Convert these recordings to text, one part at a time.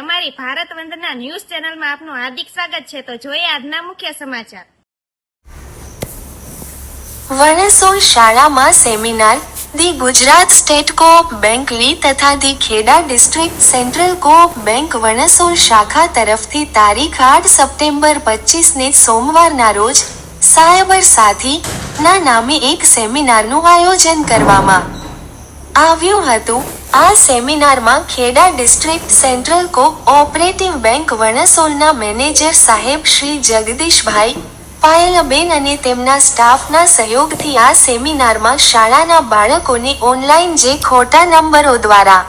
અમારી ભારત વંદના ન્યૂઝ ચેનલમાં આપનું હાર્દિક સ્વાગત છે. તો જોઈએ આજના મુખ્ય સમાચાર. વણસોલ શાળામાં seminar. The Gujarat state coop bank લી તથા the Kheda district central coop bank Vansol શાખા તરફથી તારીખ આઠ સપ્ટેમ્બર પચીસને સોમવારના રોજ સાયબર સાથી ના નામે એક સેમિનારનું આયોજન કરવામાં આવ્યું હતું. આ સેમિનારમાં Kheda district central co operative bank વણસોલના manager સાહેબ શ્રી જગદીશભાઈ પાયલબેન અને તેમના સ્ટાફના સહયોગથી આ સેમિનારમાં શાળાના બાળકોને ઓનલાઈન જે ખોટા નંબરો દ્વારા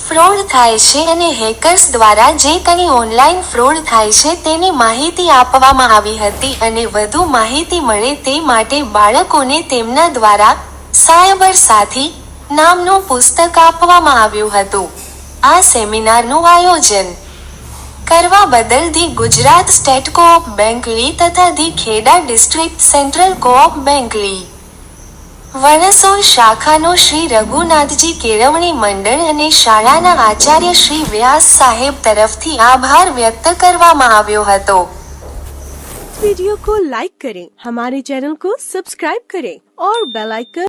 ફ્રોડ થાય છે અને હેકર્સ દ્વારા જે કંઈ ઓનલાઈન ફ્રોડ થાય છે તેની માહિતી આપવામાં આવી હતી અને વધુ માહિતી મળે તે માટે બાળકોને તેમના દ્વારા સાયબર સાથી નામનું પુસ્તક આપવામાં આવ્યું હતું આ સેમિનારનું આયોજન કરવા બદલ the Gujarat state coop bank લી તથા the Kheda district central coop bank લી વણસોલ શાખાનો શ્રી રઘુનાથજી કેળવણી મંડળ અને શાળાના આચાર્ય શ્રી વ્યાસ સાહેબ તરફથી આભાર વ્યક્ત કરવામાં આવ્યો હતો वीडियो को लाइक करें हमारे चैनल को सब्सक्राइब करें और बेल आइकन